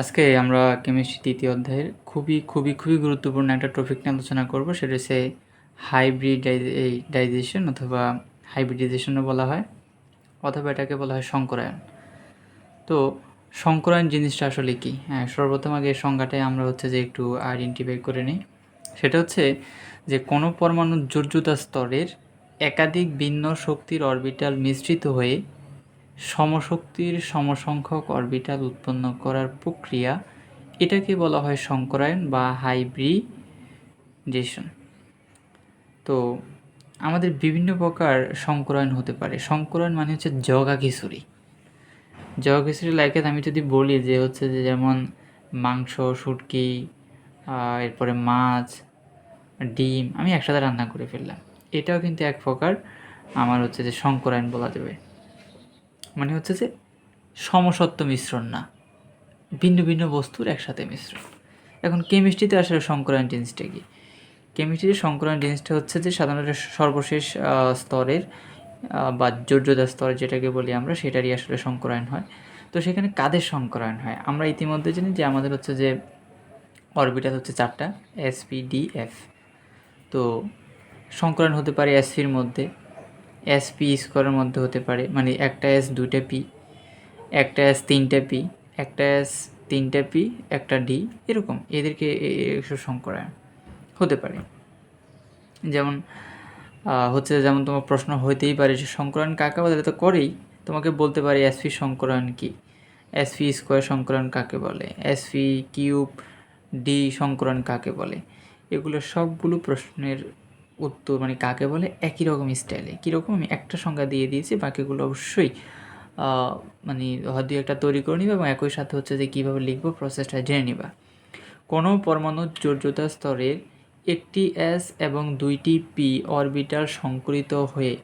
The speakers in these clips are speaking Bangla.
আজকে আমরা কেমিস্ট্রি তৃতীয় অধ্যায়ের খুবই খুবই খুবই গুরুত্বপূর্ণ একটা টপিক নিয়ে আলোচনা করব। সেটা হচ্ছে হাইব্রিডাইজেশন অথবা হাইব্রিডাইজেশনও বলা হয়, অথবা এটাকে বলা হয় সংকরায়ন। তো সংকরায়ন জিনিসটা আসলে কি? হ্যাঁ সর্বপ্রথম আগে সংজ্ঞাটাই আমরা হচ্ছে যে একটু আইডেন্টিফাই করে নিই। সেটা হচ্ছে যে কোনো পরমাণুর জর্জুতা স্তরের একাধিক ভিন্ন শক্তির অরবিটাল মিশ্রিত হয়ে সমশক্তির সমসংখ্যক অরবিটাল উৎপন্ন করার প্রক্রিয়া, এটাকে বলা হয় সংকরায়ন বা হাইব্রিডেশন। তো, আমাদের বিভিন্ন প্রকার সংকরায়ন হতে পারে। সংকরায়ন মানে হচ্ছে জগা খিচুড়ি জগা লাইকে আমি যদি বলি যে হচ্ছে যে যেমন মাংস, শুটকি এরপরে মাছ, ডিম, আমি একসাথে রান্না করে ফেললাম। এটাও কিন্তু এক প্রকার আমার হচ্ছে যে সংকরায়ন বলা যাবে। মানে হচ্ছে যে সমসত্ব মিশ্রণ না। ভিন্ন ভিন্ন বস্তুর একসাথে মিশ্রণ। এখন কেমিস্ট্রিতে আসলে সংকরায়ন জিনিসটা কি? কেমিস্ট্রিতে সংকরায়ন জিনিসটা হচ্ছে যে সাধারণত সর্বশেষ স্তরের বা যোজ্যতা স্তর যেটাকে বলি আমরা, সেটারই আসলে সংকরায়ন হয়। তো সেখানে কাদের সংকরায়ন হয়? আমরা ইতিমধ্যে জানি যে আমাদের হচ্ছে যে অরবিটাল হচ্ছে চারটা এস পি ডি এফ তো সংকরায়ন হতে পারে এসপির মধ্যে। এস পি স্কোয়ারের মধ্যে হতে পারে। মানে একটা এস দুইটা পি একটা এস তিনটা পি একটা এস তিনটা পি একটা ডি এরকম। এদেরকে সংকরায়ন হতে পারে। যেমন হচ্ছে যেমন তোমার প্রশ্ন হইতেই পারে যে সংকরায়ন কাকে বলে? তো করেই। তোমাকে বলতে পারি এসপি সংকরায়ন কি? এসপি স্কোয়ার সংকরায়ন কাকে বলে? এসপি কিউব ডি সংকরণ কাকে বলে? এগুলো সবগুলো প্রশ্নের উত্তর মানে কাকে বলে? একই রকম স্টাইলে কীরকম? আমি একটা সংজ্ঞা দিয়ে দিয়েছি, বাকিগুলো অবশ্যই মানে হয়তো একটা তৈরি করে নিবা এবং একই সাথে হচ্ছে যে কীভাবে লিখব প্রসেসটা জেনে নিবা। কোনো পরমাণুর জর্জতা স্তরের একটি এস এবং দুইটি পি অরবিটাল সংকলিত হয়ে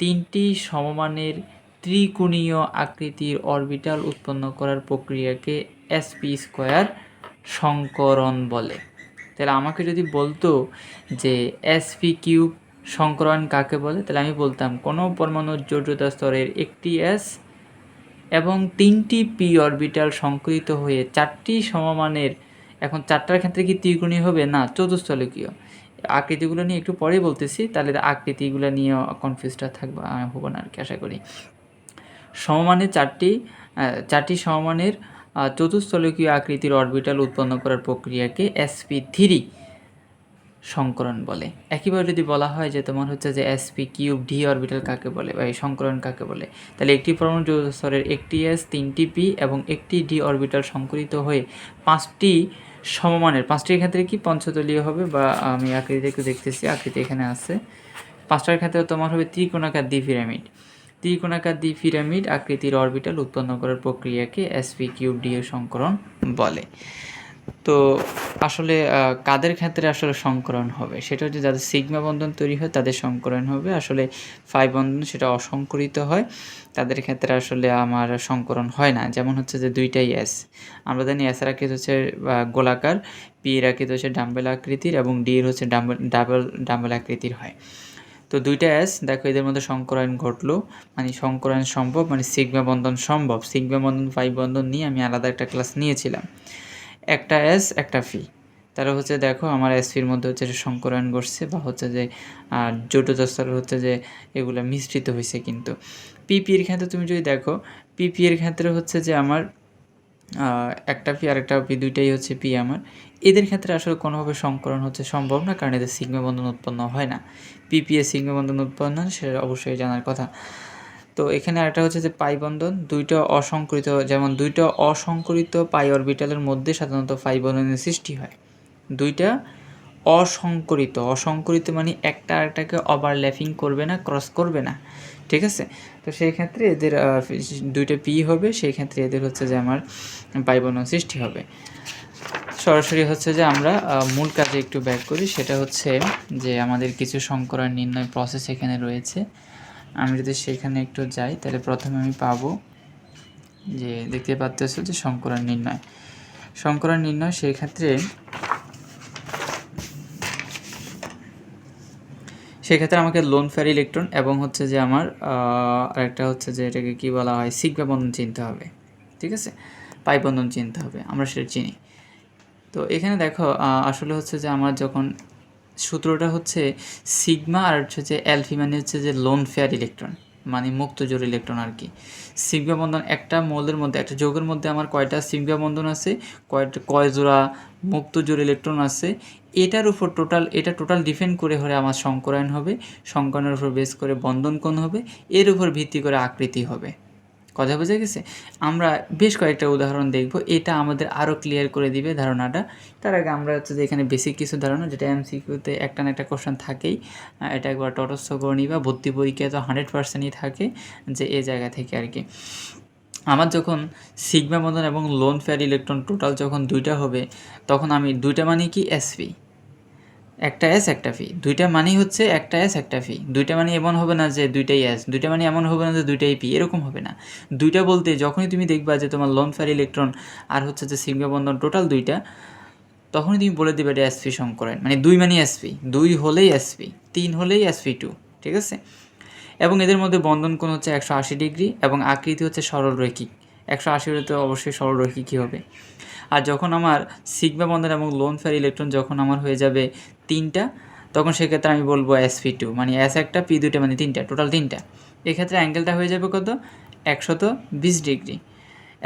তিনটি সমমানের ত্রিকোণীয় আকৃতির অরবিটাল উৎপন্ন করার প্রক্রিয়াকে এসপি স্কোয়ার সংকরণ বলে। তাহলে আমাকে যদি বলতো যে এসপি কিউব সংকরণ কাকে বলে, তাহলে আমি বলতাম কোনো পরমাণুর জটিলতা স্তরের একটি এস এবং তিনটি পি অরবিটাল সংকলিত হয়ে চারটি সমমানের, এখন চারটার ক্ষেত্রে কি ত্রিকোণী হবে? না চতুস্থলকীয় আকৃতিগুলো নিয়ে একটু পরে বলতেছি, তাহলে আকৃতিগুলো নিয়ে কনফিউজটা থাকব হব না আর কি, আশা করি। সমমানের চারটি চারটি সমমানের চতুস্থলকীয় আকৃতির অরবিটাল উৎপন্ন করার প্রক্রিয়াকে এসপি থ্রি সংকরণ বলে। একইভাবে যদি বলা হয় যে তোমার হচ্ছে যে এসপি কিউব ডি অরবিটাল কাকে বলে বা এই সংকরণ কাকে বলে, তাহলে একটি পরমাণু স্তরের একটি এস তিনটি পি এবং একটি ডি অরবিটাল সংকরিত হয়ে পাঁচটি সমমানের পাঁচটির ক্ষেত্রে কি পঞ্চতলীয় হবে বা আমি আকৃতি একটু দেখতেছি, আকৃতি এখানে আছে। পাঁচটার ক্ষেত্রে তোমার হবে ত্রিকোণাকার দ্বি পিরামিড ত্রিকোণাকার দ্বি পিরামিড আকৃতির অরবিটাল উৎপন্ন করার প্রক্রিয়াকে এসপি কিউব ডি সংকরণ বলে। তো আসলে কাদের ক্ষেত্রে আসলে সংকরণ হবে? সেটা হচ্ছে যাদের সিগমা বন্ধন তৈরি হয়, তাদের সংকরণ হবে। আসলে ফাইভ বন্ধন সেটা অসংকরিত হয়, তাদের ক্ষেত্রে আসলে আমার সংকরণ হয় না। যেমন হচ্ছে যে দুইটাই এস। আমরা জানি এস এর আকৃতি হচ্ছে গোলাকার, পি এর আকৃতি হচ্ছে ডাম্বেল আকৃতির এবং ডি এর হচ্ছে ডাম্বেল, ডাবল, ডাম্বেল আকৃতির হয়। তো দুইটা এস দেখো এদের মধ্যে সংকরায়ন ঘটলো। মানে সংকরায়ন সম্ভব মানে সিগমা বন্ধন সম্ভব। সিগমা বন্ধন ফাইভ বন্ধন নিয়ে আমি আলাদা একটা ক্লাস নিয়েছিলাম। একটা এস একটা ফি। তাহলে হচ্ছে দেখো, আমার এসপির মধ্যে হচ্ছে যে সংকরায়ন ঘটছে বা হচ্ছে যে জটিল স্তরের হচ্ছে যে এগুলো মিশ্রিত হয়েছে কিন্তু। পিপির ক্ষেত্রে তুমি যদি দেখো পিপি এর ক্ষেত্রে হচ্ছে যে আমার একটা পি আর একটা পি দুইটাই হচ্ছে পি আমার। এদের ক্ষেত্রে আসলে কোনোভাবে সংকরণ হচ্ছে সম্ভব না, কারণ এদের সিগমা বন্ধন উৎপন্ন হয় না। পিপিএ সিগমা বন্ধন উৎপন্ন সেটা অবশ্যই জানার কথা। তো এখানে আরেকটা হচ্ছে যে পাই বন্ধন, দুইটা অসংকরিত যেমন দুইটা অসংকরিত পাই অরবিটালের মধ্যে সাধারণত পাই বন্ধনের সৃষ্টি হয়। দুইটা অসংকরিত অসংকরিত মানে একটা আরেকটাকে ওভারল্যাপিং করবে না ক্রস করবে না। ঠিক আছে? তো সেই ক্ষেত্রে এদের দুইটা পি হবে, সেই ক্ষেত্রে এদের হচ্ছে যে আমার পাই সৃষ্টি হবে। সরাসরি হচ্ছে যে আমরা মূল কাজে একটু ব্যাক করি, সেটা হচ্ছে যে আমাদের কিছু সংকরণ নির্ণয় প্রসেস এখানে রয়েছে। আমি যদি সেখানে একটু যাই, তাহলে প্রথমে আমি পাবো যে দেখতে পাচ্ছ যে সংকরণ নির্ণয়। সংকরণ নির্ণয় সেই ক্ষেত্রে সেক্ষেত্রে আমাকে লোন ফেয়ার ইলেকট্রন এবং হচ্ছে যে আমার আরেকটা হচ্ছে যে এটাকে কী বলা হয়, সিগমা বন্ধন চিনতে হবে, ঠিক আছে? পাইপ বন্ধন চিনতে হবে, আমরা সেটা চিনি। তো এখানে দেখো আসলে হচ্ছে যে আমার যখন সূত্রটা হচ্ছে সিগমা আর হচ্ছে যে অ্যালফি মানে হচ্ছে যে লোন ফেয়ার ইলেকট্রন মানে মুক্ত জোর ইলেকট্রন আর কি। সিগমা বন্ধন একটা মৌলের মধ্যে, একটা যৌগের মধ্যে আমার কয়টা সিগমা বন্ধন আছে? কয়টা, কয় জোড়া মুক্ত জোর ইলেকট্রন আছে? এটার উপর টোটাল এটা টোটাল ডিফেন্ড করে হলে আমার সংকরায়ন হবে। সংকরণের উপর বেস করে বন্ধন কোণ হবে। এর উপর ভিত্তি করে আকৃতি হবে। কথা বোঝা গেছে? আমরা বেশ কয়েকটা উদাহরণ দেখব। এটা আমাদের আরও ক্লিয়ার করে দিবে ধারণাটা। তার আগে আমরা হচ্ছে যে এখানে বেসিক কিছু ধারণা, যেটা এমসিকিউতে একটা না একটা কোশ্চেন থাকেই। এটা একবার তটস্থ করে নিবা, ভর্তি পরীক্ষায় তো হান্ড্রেড পার্সেন্টই থাকে যে এ জায়গা থেকে আর কি। আমার যখন সিগমা বন্ধন এবং লোন ফেয়ার ইলেকট্রন টোটাল যখন দুইটা হবে, তখন আমি দুইটা মানে কি এসপি একটা এস একটা ফি দুইটা মানেই হচ্ছে একটা এস একটা ফি দুইটা মানে এমন হবে না যে দুইটাই এস দুইটা মানে এমন হবে না যে দুইটাই পি এরকম হবে না। দুইটা বলতে যখনই তুমি দেখবা যে তোমার লোন ফেয়ার ইলেকট্রন আর হচ্ছে যে সিগমা বন্ধন টোটাল দুইটা, তখনই তুমি বলে দিবে এটা এসপি সংকরণ মানে দুই মানে এসপি দুই হলেই এসপি তিন হলেই এসপি টু ঠিক আছে? এবং এদের মধ্যে বন্ধন কোণ হচ্ছে একশো আশি ডিগ্রি এবং আকৃতি হচ্ছে সরল রৈখিক একশো আশি হলে তো অবশ্যই সরল রৈখিকই হবে। আর যখন আমার সিগমা বন্ধন এবং লোন ফেয়ার ইলেকট্রন যখন আমার হয়ে যাবে তিনটা, তখন সেক্ষেত্রে আমি বলব এস পি টু মানে এস একটা পি দুটা মানে তিনটা টোটাল তিনটা। এক্ষেত্রে অ্যাঙ্গেলটা হয়ে যাবে কত? একশত বিশ ডিগ্রি।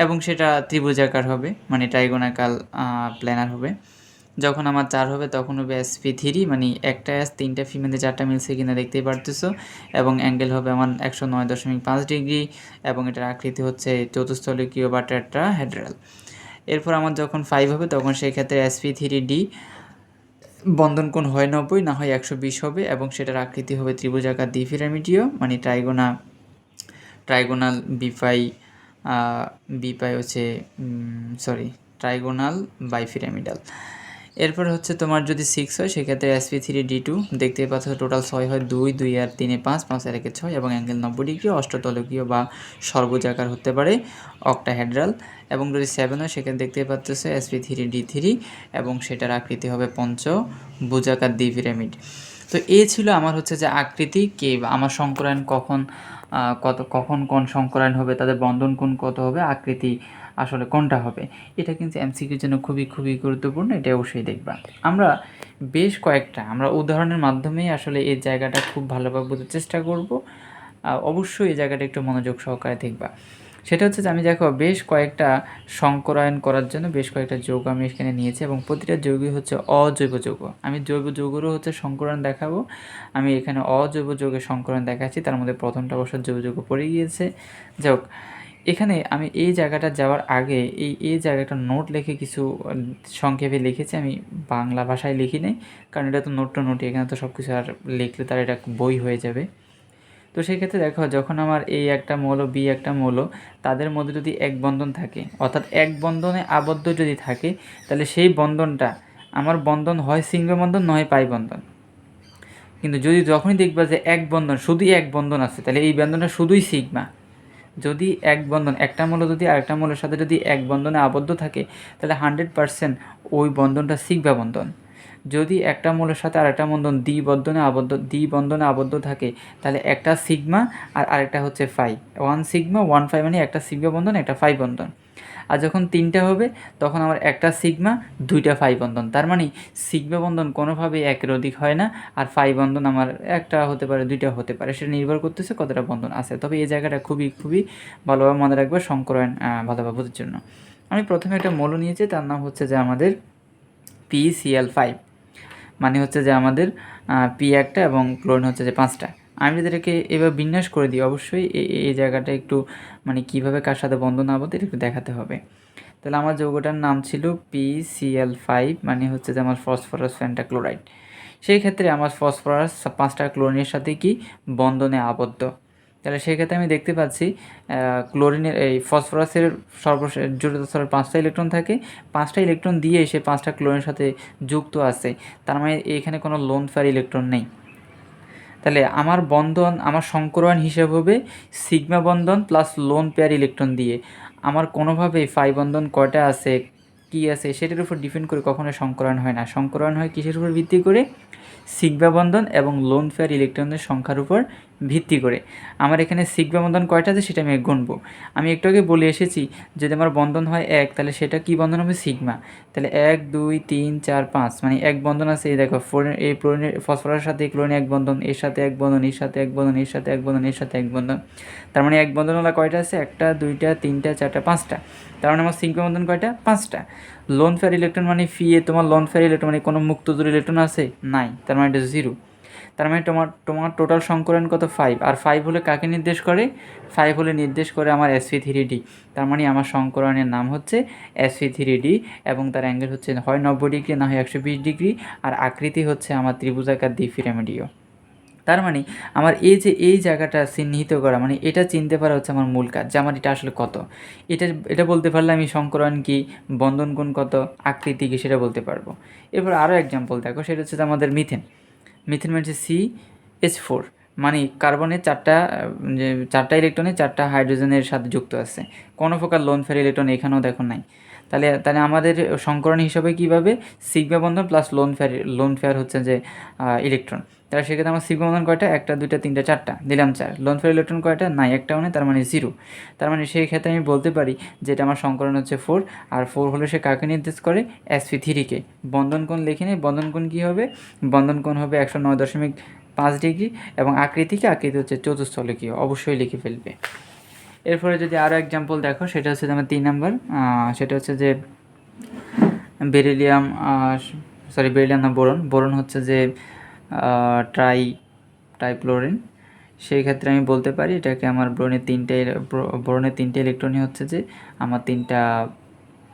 এবং সেটা ত্রিভুজাকার হবে মানে ট্রাইগোনাকাল প্ল্যানার হবে। যখন আমার চার হবে, তখন হবে এস পি থ্রি মানে একটা এস তিনটা ফিমেলে চারটা মিলছে কিনা দেখতেই পারতেছো। এবং অ্যাঙ্গেল হবে আমার একশো নয় দশমিক পাঁচ ডিগ্রি, এবং এটার আকৃতি হচ্ছে চতুস্থলিকীয় বা টেট্রা হেড্রাল এরপর আমার যখন ফাইভ হবে, তখন সেই ক্ষেত্রে এসপি থ্রি ডি বন্ধন কোণ হয় নব্বই, না হয় একশো বিশ হবে এবং সেটার আকৃতি হবে ত্রিভুজাকার দ্বিপিরামিডীয় মানে ট্রাইগোনা ট্রাইগোনাল বিপাই বিপাই হচ্ছে সরি ট্রাইগোনাল বাইপিরামিডাল এরপর হচ্ছে তোমার যদি সিক্স হয়, সেক্ষেত্রে এসপি থ্রি ডি টু দেখতেই পাচ্ছ টোটাল ছয় হয় দুই দুই আর তিনে পাঁচ পাঁচ আর একে ছয় এবং অ্যাঙ্গেল নব্বই ডিগ্রি অষ্টতলকীয় বা সর্বজাকার হতে পারে অক্টাহেড্রাল এবং যদি সেভেন হয়, সেখানে দেখতেই পাচ্ছ এসপি থ্রি ডি থ্রি এবং সেটার আকৃতি হবে পঞ্চ বুজাকার দ্বি পিরামিড তো এই ছিল আমার হচ্ছে যে আকৃতি, কে আমার সংকরায়ন কখন কত, কখন কোন সংকরায়ন হবে, তাদের বন্ধন কোন কত হবে, আকৃতি আসলে কোনটা হবে, এটা কিন্তু এমসিকিউর জন্য খুবই খুবই গুরুত্বপূর্ণ, এটা অবশ্যই দেখবা। আমরা বেশ কয়েকটা, আমরা উদাহরণের মাধ্যমেই আসলে এই জায়গাটা খুব ভালোভাবে বোঝার চেষ্টা করব। অবশ্যই এই জায়গাটা একটু মনোযোগ সহকারে দেখবা। সেটা হচ্ছে যে আমি দেখো বেশ কয়েকটা সংকরায়ন করার জন্য বেশ কয়েকটা যৌগ আমি এখানে নিয়েছি এবং প্রতিটা যৌগই হচ্ছে অজৈব যৌগ। আমি জৈব যৌগেরও হচ্ছে সংকরণ দেখাবো। আমি এখানে অজৈব যৌগের সংকরণ দেখাচ্ছি, তার মধ্যে প্রথমটা অবশ্য জৈব যৌগ পড়ে গিয়েছে। যাই হোক, এখানে আমি এই জায়গাটা যাওয়ার আগে এই এই জায়গাটা নোট লিখে কিছু সংক্ষেপে লিখেছি। আমি বাংলা ভাষায় লিখি নাই, কারণ এটা তো নোট তো নোটই, এখানে তো সব কিছু আর লিখলে তার এটা বই হয়ে যাবে। তো সেই ক্ষেত্রে দেখো, যখন আমার এই একটা মৌল বি একটা মৌল, তাদের মধ্যে যদি এক বন্ধন থাকে, অর্থাৎ এক বন্ধনে আবদ্ধ যদি থাকে, তাহলে সেই বন্ধনটা আমার বন্ধন হয় সিঙ্গল বন্ধন, নয় পাই বন্ধন। কিন্তু যদি যখনই দেখবা যে এক বন্ধন, শুধুই এক বন্ধন আছে, তাহলে এই বন্ধনটা শুধুই সিগমা। যদি এক বন্ধন, একটা মৌল যদি আরেকটা মৌলের সাথে যদি এক বন্ধনে আবদ্ধ থাকে, তাহলে হান্ড্রেড পারসেন্ট ওই বন্ধনটা সিগমা বন্ধন। যদি একটা মৌলের সাথে আরেকটা বন্ধন দ্বি বন্ধনে আবদ্ধ দ্বি বন্ধনে আবদ্ধ থাকে তাহলে একটা সিগমা আর আরেকটা হচ্ছে phi. One sigma one phi মানে একটা সিগমা বন্ধন একটা ফাই বন্ধন। আর যখন তিনটা হবে তখন আমার একটা সিগমা দুইটা ফাই বন্ধন। তার মানে সিগমা বন্ধন কোনোভাবেই একের অধিক হয় না আর ফাই বন্ধন আমার একটা হতে পারে দুইটা হতে পারে। সেটা নির্ভর করতেছে কতটা বন্ধন আছে। তবে এই জায়গাটা খুবই খুবই ভালোভাবে মনে রাখবে আহ, ভালোভাবে বোঝার জন্য। আমি প্রথমে একটা মৌল নিয়েছি তার নাম হচ্ছে যে আমাদের পিসিএল ফাইভ মানে হচ্ছে যে আমাদের পি একটা এবং ক্লোরিন হচ্ছে যে পাঁচটা। আমি যদি এটাকে এবার বিন্যাস করে দিই, অবশ্যই এই জায়গাটা একটু মানে কীভাবে কার সাথে বন্ধন আবদ্ধ, এটা একটু দেখাতে হবে। তাহলে আমার যৌগটার নাম ছিল পিসিএল ফাইভ মানে হচ্ছে যে আমার ফসফরাস ফ্যান্টাক্লোরাইড সেই ক্ষেত্রে আমার ফসফরাস পাঁচটা ক্লোরিনের সাথে কি বন্ধনে আবদ্ধ? তাহলে সেই ক্ষেত্রে আমি দেখতে পাচ্ছি ক্লোরিনের এই ফসফরাসের সর্বশেষ জড়িত স্তরের পাঁচটা ইলেকট্রন থাকে। পাঁচটা ইলেকট্রন দিয়ে সে পাঁচটা ক্লোরিনের সাথে যুক্ত আছে। তার মানে এখানে কোনো লোন ফেয়ার ইলেকট্রন নেই। তাহলে আমার বন্ধন, আমার সংকরণ হিসেব হবে সিগমা বন্ধন প্লাস লোন পেয়ার ইলেকট্রন দিয়ে। আমার কোনোভাবেই ফাই বন্ধন কয়টা আছে, কি আছে, সেটার উপর ডিপেন্ড করে কখনো সংকরণ হয় না। সংকরণ হয় কিসের উপর ভিত্তি করে? সিগমা বন্ধন এবং লোন ফেয়ার ইলেকট্রনের সংখ্যার উপর ভিত্তি করে। আমার এখানে সিগমা বন্ধন কয়টা আছে সেটা আমি গুনবো। আমি একটু আগে বলে এসেছি, যদি আমার বন্ধন হয় এক, তাহলে সেটা কি বন্ধন হবে? সিগমা। তাহলে এক, দুই, তিন, চার, পাঁচ মানে এক বন্ধন আছে, এই দেখো, ফ্লোরিন, এই ক্লোরিনের ফসফরাসের সাথে ক্লোরিন এক বন্ধন, এর সাথে এক বন্ধন, এর সাথে এক বন্ধন, এর সাথে এক বন্ধন, এর সাথে এক বন্ধন। তার মানে এক বন্ধন হলো কয়টা আছে? একটা, দুইটা, তিনটা, চারটা, পাঁচটা। তার মানে আমার সিগমা বন্ধন কয়টা? পাঁচটা। লোন ফেয়ার ইলেকট্রন মানে ফি, এ তোমার লোন ফেয়ার ইলেকট্রন মানে কোনো মুক্ত জোর ইলেকট্রন আছে? নাই। তার মানে এটা জিরো তার মানে তোমার তোমার টোটাল সংকলন কত? ফাইভ আর ফাইভ হলে কাকে নির্দেশ করে? ফাইভ হলে নির্দেশ করে আমার এসপি থ্রি ডি তার মানে আমার সংকলনের নাম হচ্ছে এসপি থ্রি ডি এবং তার অ্যাঙ্গেল হচ্ছে, হয় নব্বই ডিগ্রি না হয় একশো বিশ ডিগ্রি। আর আকৃতি হচ্ছে আমার ত্রিভুজাকার দ্বি পিরামিডীয় তার মানে আমার এই যে, এই জায়গাটা চিহ্নিত করা মানে এটা চিনতে পারা হচ্ছে আমার মূল কাজ, যে আমার এটা আসলে কত? এটা এটা বলতে পারলে আমি সংকরণ কি, বন্ধন কোণ কত, আকৃতি কি, সেটা বলতে পারব। এরপর আরও এক্সাম্পল দেখো, সেটা হচ্ছে আমাদের মিথেন মিথেন মানে সি এস ফোর মানে কার্বনের চারটা চারটা ইলেকট্রনে চারটা হাইড্রোজেনের সাথে যুক্ত আছে। কোনো প্রকার লোন ফেরি ইলেকট্রন এখানেও দেখো নাই। তাহলে তাহলে আমাদের সংকরণ হিসাবে কীভাবে সিগমা বন্ধন plus lone pair lone pair হচ্ছে যে ইলেকট্রন তাহলে সেক্ষেত্রে আমার সিগমা বন্ধন কয়টা? একটা, দুইটা, তিনটা, চারটা। দিলাম চার। লোন ফেয়ার ইলেকট্রন কয়টা? নাই, একটাও নেই, তার মানে জিরো তার মানে সেই ক্ষেত্রে আমি বলতে পারি যে এটা আমার সংকরণ হচ্ছে ফোর আর ফোর হলে সে কাকে নির্দেশ করে? এসপি থ্রিকে বন্ধন কোণ লিখে নেই বন্ধন কোণ কী হবে? বন্ধন কোণ হবে একশো নয় দশমিক পাঁচ ডিগ্রি, এবং আকৃতিকে, আকৃতি হচ্ছে চতুস্থলকীয় অবশ্যই লিখে ফেলবে। এরপরে যদি আরও এক্সাম্পল দেখো, সেটা হচ্ছে আমার তিন নম্বর সেটা হচ্ছে যে বেরিলিয়াম সরি বেরিলিয়াম না বোরন বোরন হচ্ছে যে ট্রাই ট্রাইপ্লোরিন সেই ক্ষেত্রে আমি বলতে পারি, এটাকে আমার ব্রণের তিনটে ব্রণের তিনটে ইলেকট্রনই হচ্ছে যে, আমার তিনটা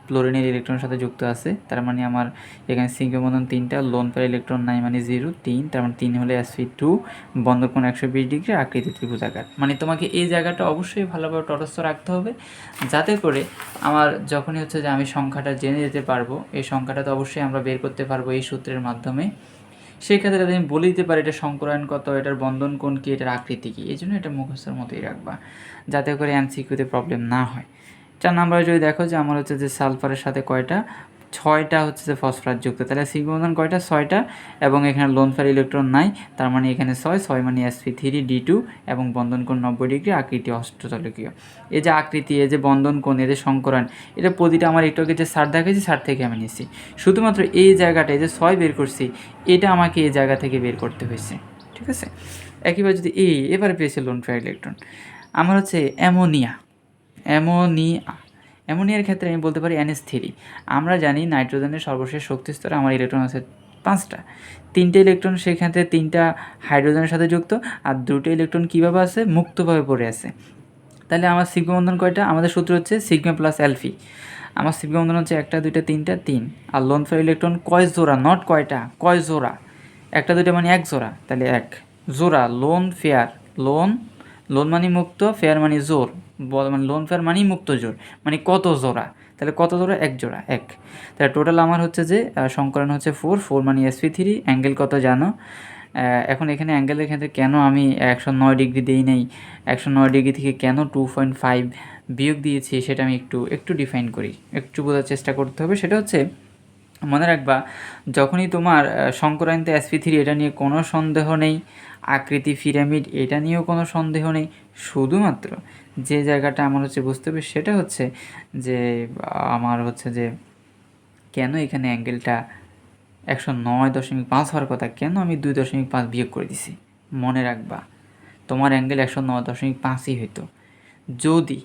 ক্লোরিনের ইলেকট্রনের সাথে যুক্ত আছে, তার মানে আমার এখানে সিঙ্গেল বন্ধন তিনটা লোন পেয়ার ইলেকট্রন নাই মানে জিরো তিন, তার মানে তিন হলে এসপি টু বন্ধকোণ একশো বিশ ডিগ্রি, আকৃতি ত্রিভুজাকার। মানে তোমাকে এই জায়গাটা অবশ্যই ভালোভাবে তটস্থ রাখতে হবে, যাতে করে আমার যখনই হচ্ছে যে আমি সংখ্যাটা জেনে যেতে পারব, এই সংখ্যাটা তো অবশ্যই আমরা বের করতে পারব এই সূত্রের মাধ্যমে। সেই ক্ষেত্রে আমি বলে দিতে পারি এটা সংকরায়ন কত, এটার বন্ধন কোন কী, এটার আকৃতি কী, এই জন্য এটা মুখস্থের মতোই রাখবা, যাতে করে এমসিকিউতে প্রবলেম না হয়। চার নাম্বারে যদি দেখো যে আমার হচ্ছে যে সালফারের সাথে কয়টা? ছয়টা হচ্ছে যে ফসফরাস যুক্ত তাহলে সিগমোদন কয়টা? ছয়টা। এবং এখানে লোনফার ইলেকট্রন নাই, তার মানে এখানে ছয় ছয় মানে এসপি থ্রি ডি টু এবং বন্ধন কোণ নব্বই ডিগ্রি আকৃতি অষ্টতলকীয় এই যে আকৃতি, এই যে বন্ধন কোণ, এই যে সংকরণ এটা প্রতিটা আমার একটু আগে যে সার দেখাচ্ছি সার থেকে আমি নিচ্ছি শুধুমাত্র এই জায়গাটা, এই যে ছয় বের করছি, এটা আমাকে এই জায়গা থেকে বের করতে হয়েছে। ঠিক আছে? একইভাবে যদি এই, এবার পেয়েছে লোনফার ইলেকট্রন। আমার হচ্ছে অ্যামোনিয়া। অ্যামোনিয়া অ্যামোনিয়ার ক্ষেত্রে আমি বলতে পারি এনএস থ্রি আমরা জানি নাইট্রোজেনের সর্বশেষ শক্তি স্তরে আমার ইলেকট্রন আছে পাঁচটা। তিনটে ইলেকট্রন সেক্ষেত্রে তিনটা হাইড্রোজেনের সাথে যুক্ত, আর দুটো ইলেকট্রন কীভাবে আছে মুক্তভাবে পড়ে আছে তাহলে আমার সিগমা বন্ধন কয়টা? আমাদের সূত্র হচ্ছে সিগমা প্লাস অ্যালফি। আমার সিগমা বন্ধন হচ্ছে একটা, দুইটা, তিনটা, তিন। আর লোন ফেয়ার ইলেকট্রন কয় জোড়া? নট কয়টা? কয় জোড়া? একটা, দুইটা মানে এক জোড়া। তাহলে এক। জোড়া, লোন ফেয়ার। লোন লোন মানি মুক্ত, ফেয়ার মানি জোর মানে লোন ফেয়ার মানি মুক্ত জোর। মানে কত জোড়া? তাহলে কত জোড়া? এক জোড়া, এক। তাহলে টোটাল আমার হচ্ছে যে সংকলন হচ্ছে ফোর ফোর মানে এসপি থ্রি অ্যাঙ্গেল কত জানো? এখন এখানে অ্যাঙ্গেলের ক্ষেত্রে কেন আমি একশো নয় ডিগ্রি দিই নেই? একশো নয় ডিগ্রি থেকে কেন টু পয়েন্ট ফাইভ বিয়োগ দিয়েছি সেটা আমি একটু একটু ডিফাইন করি। একটু বোঝার চেষ্টা করতে হবে। সেটা হচ্ছে, মনে রাখবা, যখনই তোমার শঙ্করায়ন্তে এসপি থ্রি এটা নিয়ে কোনো সন্দেহ নেই, আকৃতি পিরামিড এটা নিয়েও কোনো সন্দেহ নেই, শুধুমাত্র যে জায়গাটা আমার হচ্ছে বুঝতে হবে সেটা হচ্ছে যে, আমার হচ্ছে যে কেন এখানে অ্যাঙ্গেলটা একশো নয় দশমিক পাঁচ হওয়ার কথা, কেন আমি দুই দশমিক পাঁচ বিয়োগ করে দিছি? মনে রাখবা, তোমার অ্যাঙ্গেল একশো নয় দশমিক পাঁচই হইতো। যদি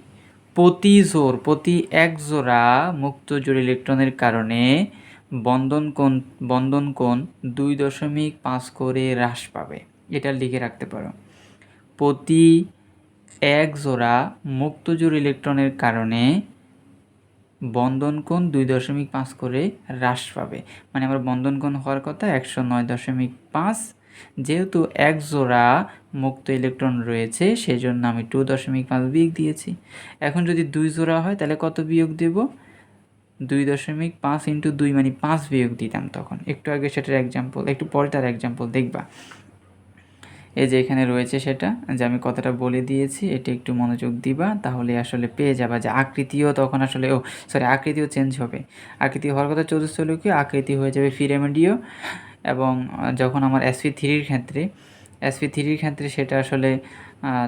প্রতি জোর প্রতি এক জোড়া মুক্ত জোর ইলেকট্রনের কারণে বন্ধন কোণ বন্ধন কোণ দুই দশমিক পাঁচ করে হ্রাস পাবে, এটা লিখে রাখতে পারো। প্রতি এক জোড়া মুক্ত জোড় ইলেকট্রনের কারণে বন্ধন কোণ দুই দশমিক পাঁচ করে হ্রাস পাবে। মানে আমার বন্ধন কোণ হওয়ার কথা একশো নয় দশমিক পাঁচ। যেহেতু এক জোড়া মুক্ত ইলেকট্রন রয়েছে সেই জন্য আমি টু দশমিক পাঁচ বিয়োগ দিয়েছি। এখন যদি দুই জোড়া হয়, তাহলে কত বিয়োগ দেব? দুই দশমিক পাঁচ ইন্টু দুই মানে পাঁচ বিয়োগ দিতাম তখন। একটু আগে সেটার এক্সাম্পল একটু পরে তার এক্সাম্পল দেখবা। এই যে এখানে রয়েছে সেটা, যে আমি কথাটা বলে দিয়েছি, এটা একটু মনোযোগ দিবা, তাহলে আসলে পেয়ে যাবা যে আকৃতিও তখন আসলে, ও সরি আকৃতিও চেঞ্জ হবে। আকৃতি হওয়ার কথা চতুস্থলকীয় আকৃতি হয়ে যাবে ফিরামিডীয় এবং যখন আমার এসপি থ্রির ক্ষেত্রে এসপি থ্রির ক্ষেত্রে সেটা আসলে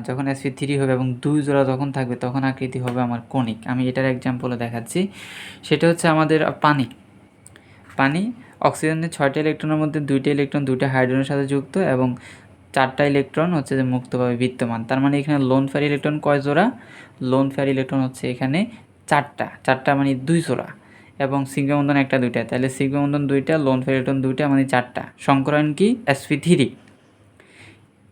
যখন এসপি থ্রি হবে এবং দুই জোড়া যখন থাকবে, তখন আকৃতি হবে আমার কণিক। আমি এটার এক্সাম্পলে দেখাচ্ছি। সেটা হচ্ছে আমাদের পানি। পানি অক্সিজেনের ছয়টা ইলেকট্রনের মধ্যে দুইটা ইলেকট্রন দুইটা হাইড্রোজেনের সাথে যুক্ত, এবং চারটা ইলেকট্রন হচ্ছে যে মুক্তভাবে বিদ্যমান। তার মানে এখানে লোন ফেয়ার ইলেকট্রন কয় জোড়া? লোন ফেয়ার ইলেকট্রন হচ্ছে এখানে চারটা। চারটা মানে দুই জোড়া। এবং সিগমন্ধন একটা, দুইটা। তাহলে সিগমন্ধন দুইটা লোন ফেয়ার ইলেকট্রন দুইটা মানে চারটা। সংকরণ কি? এসপি থ্রি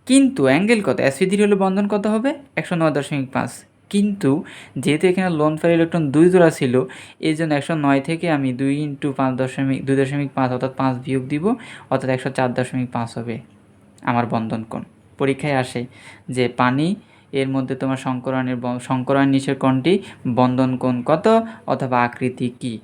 কিন্তু অ্যাঙ্গেল কত? এসপি থ্রি হলে বন্ধন কত হবে? একশো নয় দশমিক পাঁচ। কিন্তু যেহেতু এখানে লোন ফেয়ার ইলেকট্রন দুই জোড়া ছিল এই জন্য একশো নয় থেকে আমি দুই ইন্টু পাঁচ দশমিক, দুই দশমিক পাঁচ অর্থাৎ পাঁচ বিয়োগ দিব, অর্থাৎ একশো চার দশমিক পাঁচ হবে। আমার বন্ধন কোণ। পরীক্ষায় আসে যে পানি এর মধ্যে তোমার সংকরণের সংকরণ নিচের কোণটি বন্ধন কোণ কত অথবা আকৃতি কি?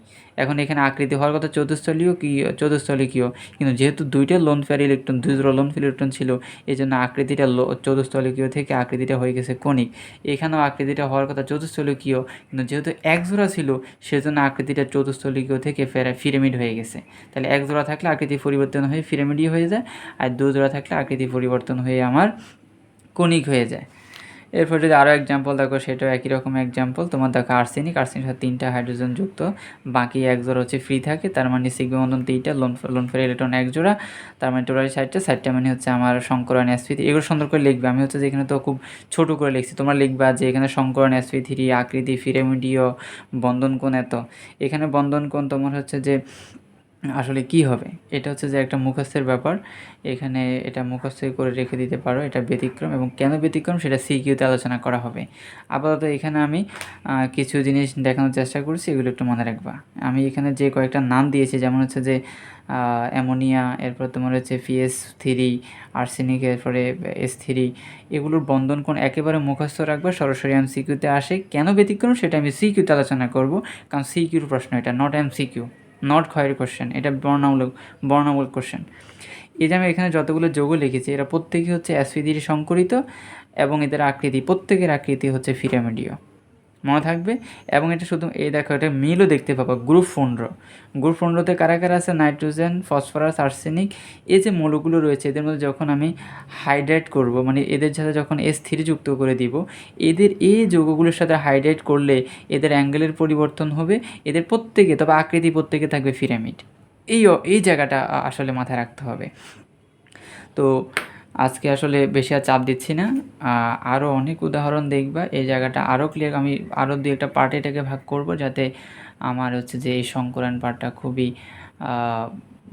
এখন এখানে আকৃতি হওয়ার কথা চতুস্থলীয় কি চতুস্থলিকীয় কিন্তু যেহেতু দুইটা লোন ফেয়ার ইলেকট্রন দুই জোড়া লোন ফেয়ার ইলেকট্রন ছিল এই জন্য আকৃতিটা চতুস্থলিকীয় থেকে আকৃতিটা হয়ে গেছে কণিক। এখানেও আকৃতিটা হওয়ার কথা চতুস্থলিকীয় কিন্তু যেহেতু এক জোড়া ছিল, সেজন্য আকৃতিটা চতুস্থলিকীয় থেকে ফেরা পিরামিড হয়ে গেছে। তাহলে এক জোড়া থাকলে আকৃতি পরিবর্তন হয়ে পিরামিডই হয়ে যায়, আর দু জোড়া থাকলে আকৃতি পরিবর্তন হয়ে আমার কণিক হয়ে যায়। এরপর যদি আরও এক্সাম্পল দেখো, সেটাও একই রকম এক্সাম্পল তোমার দেখো আর্সেনিক আর্সেনিক সাথে তিনটা হাইড্রোজেন যুক্ত। বাকি এক জোড়া হচ্ছে ফ্রি থাকে, তার মানে সিগমা বন্ধন তিনটা, লোন লোন ফের ইলেকট্রন এক জোড়া। তার মানে টোটাল সাইডটা সাইডটা মানে হচ্ছে আমার সংকরণ এসপি এগুলো সুন্দর করে লিখবে। আমি হচ্ছে যে এখানে তো খুব ছোট করে লিখছি, তোমরা লিখবা যে এখানে সংকরণ এসপি থ্রি আকৃতি ফিরেমিডীয় বন্ধন কোণ এত। এখানে বন্ধন কোণ তোমার হচ্ছে যে আসলে কি হবে? এটা হচ্ছে যে একটা মুখস্থের ব্যাপার। এখানে এটা মুখস্থ করে রেখে দিতে পারো, এটা ব্যতিক্রম এবং কেন ব্যতিক্রম সেটা সিকিউতে আলোচনা করা হবে। আপাতত এখানে আমি কিছু জিনিস দেখানোর চেষ্টা করছি, এগুলো একটু মনে রাখবা। আমি এখানে যে কয়েকটা নাম দিয়েছি, যেমন হচ্ছে যে অ্যামোনিয়া, এরপর তোমার হচ্ছে পিএস থ্রি, আর্সেনিক, এরপরে এস থ্রি, এগুলোর বন্ধন কোণ একেবারে মুখস্থ রাখবা, সরাসরি এম সিকিউতে আসে। কেন ব্যতিক্রম সেটা আমি সিকিউতে আলোচনা করব, কারণ সিকিউর প্রশ্ন এটা নট এম সিকিউ নট খয়ের কোশ্চেন এটা বর্ণামূলক বর্ণামূলক কোশ্চেন এই যে আমি এখানে যতগুলো যোগ লিখেছি, এরা প্রত্যেকেই হচ্ছে অ্যাসপিদির সংকরিত এবং এদের আকৃতি, প্রত্যেকের আকৃতি হচ্ছে ফিরামিডীয় মনে থাকবে এবং এটা শুধু, এই দেখো, এটা মিলও দেখতে পাবো গ্রুপ পনেরো গ্রুপ পনেরোতে কারা কারা আছে? নাইট্রোজেন ফসফরাস আর্সেনিক এই যে মৌলগুলো রয়েছে, এদের মধ্যে যখন আমি হাইড্রেট করব মানে এদের সাথে যখন এস থ্রি যুক্ত করে দিব, এদের এই যৌগগুলোর সাথে হাইড্রেট করলে এদের অ্যাঙ্গেলের পরিবর্তন হবে, এদের প্রত্যেকে, তবে আকৃতি প্রত্যেকে থাকবে পিরামিড এই এই জায়গাটা আসলে মাথায় রাখতে হবে। তো আজকে আসলে বেশি আর চাপ দিচ্ছি না। আরও অনেক উদাহরণ দেখবা। এই জায়গাটা আরও ক্লিয়ার আমি আরও দু একটা পার্ট এটাকে ভাগ করব যাতে আমার হচ্ছে যে এই সংকলন পার্টটা খুবই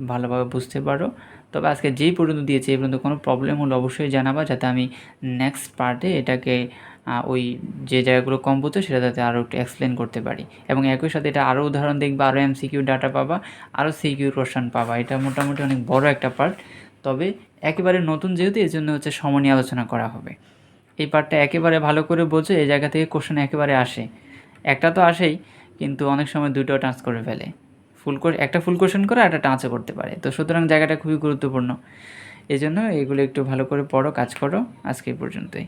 ভালোভাবে বুঝতে পারো। তবে আজকে যেই পর্যন্ত দিয়েছি, এই পর্যন্ত কোনো প্রবলেম হলে অবশ্যই জানাবা যাতে আমি নেক্সট পার্টে এটাকে ওই যে জায়গাগুলো কম বুঝছ সেটা যাতে আরও একটু এক্সপ্লেন করতে পারি। এবং একই সাথে এটা আরও উদাহরণ দেখবা আরও এমসিকিউ ডাটা পাবা আরও সিকিউ কোশ্চেন পাবা। এটা মোটামুটি অনেক বড় একটা পার্ট তবে একেবারে নতুন যেহেতু এই জন্য হচ্ছে সময় নিয়ে আলোচনা করা হবে। এই পার্টটা একেবারে ভালো করে বোঝো, এই জায়গা থেকে কোশ্চেন একেবারে আসে। একটা তো আসেই, কিন্তু অনেক সময় দুটোও টাচ করে ফেলে। ফুল একটা ফুল কোশ্চেন করে একটা টাচও করতে পারে। তো সুতরাং জায়গাটা খুবই গুরুত্বপূর্ণ। এই জন্য এগুলো একটু ভালো করে পড়ো, কাজ করো। আজকে পর্যন্তই।